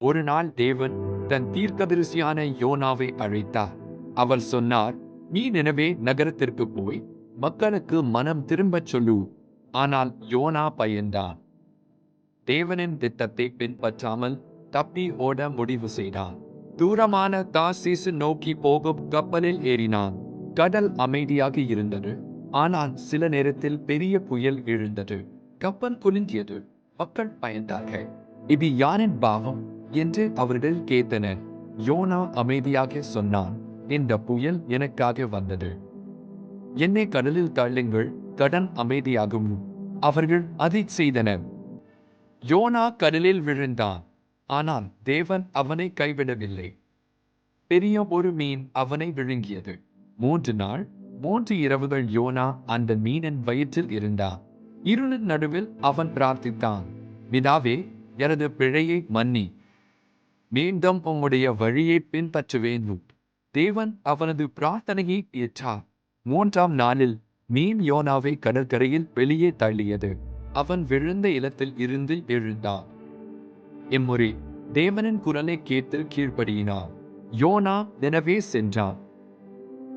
ஒரு நாள் தேவன் தன் தீர்க்கதரிசியான யோனாவை அழைத்தார். அவர் சொன்னார் நீ நினைவே நகரத்திற்கு போய் மக்களுக்கு மனம் திரும்பச் சொல்லு. ஆனால் யோனா பயந்தான். தேவனின் திட்டத்தை பின்பற்றாமல் தப்பி ஓட முடிவு செய்தான். தூரமான தாசீசு நோக்கி போகும் கப்பலில் ஏறினான். கடல் அமைதியாக இருந்தது. ஆனால் சில நேரத்தில் பெரிய புயல் எழுந்தது. கப்பல் குலுங்கியது. மக்கள் பயந்தார்கள். இது யாரின் பாவம்? என்று அவர்கள் கேட்டனர் யோனா அமைதியாக சொன்னான் இந்த புயல் எனக்காக வந்தது. என்னை கடலில் தள்ளுங்கள் கடன் அமைதியாகும். அவர்கள் அதை செய்தனர். யோனா கடலில் விழுந்தான். ஆனால் தேவன் அவனை கைவிடவில்லை. பெரிய ஒரு மீன் அவனை விழுங்கியது. மூன்று நாள் மூன்று இரவுகள் யோனா அந்த மீனின் வயிற்றில் இருந்தான். இருளின் நடுவில் அவன் பிரார்த்தித்தான். விதாவே எனது பிழையை மன்னி. மீண்டும் உம்முடைய வழியை பின்பற்றுவேன். தேவன் அவனது பிரார்த்தனையை ஏற்றார். மூன்றாம் நாளில் மீன் யோனாவை கடற்கரையில் வெளியே தள்ளியது. அவன் விழுந்த இடத்தில் இருந்து எழுந்தான். இம்முறை தேவனின் குரலை கேட்டு கீழ்ப்படியினான். யோனா நினவே சென்றான்.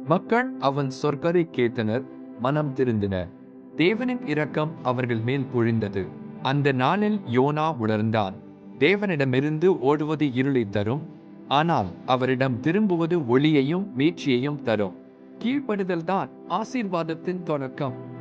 மக்கள் அவன் சொற்களை கேட்டனர் மனம் திருந்தினர் தேவனின் இரக்கம் அவர்கள் மேல் பொழிந்தது அந்த நாளில் யோனா உணர்ந்தான். தேவனிடமிருந்து ஓடுவது இருளை தரும். ஆனால் அவரிடம் திரும்புவது ஒளியையும் மீட்சியையும் தரும். கீழ்ப்படுதல்தான் ஆசீர்வாதத்தின் தொடக்கம்.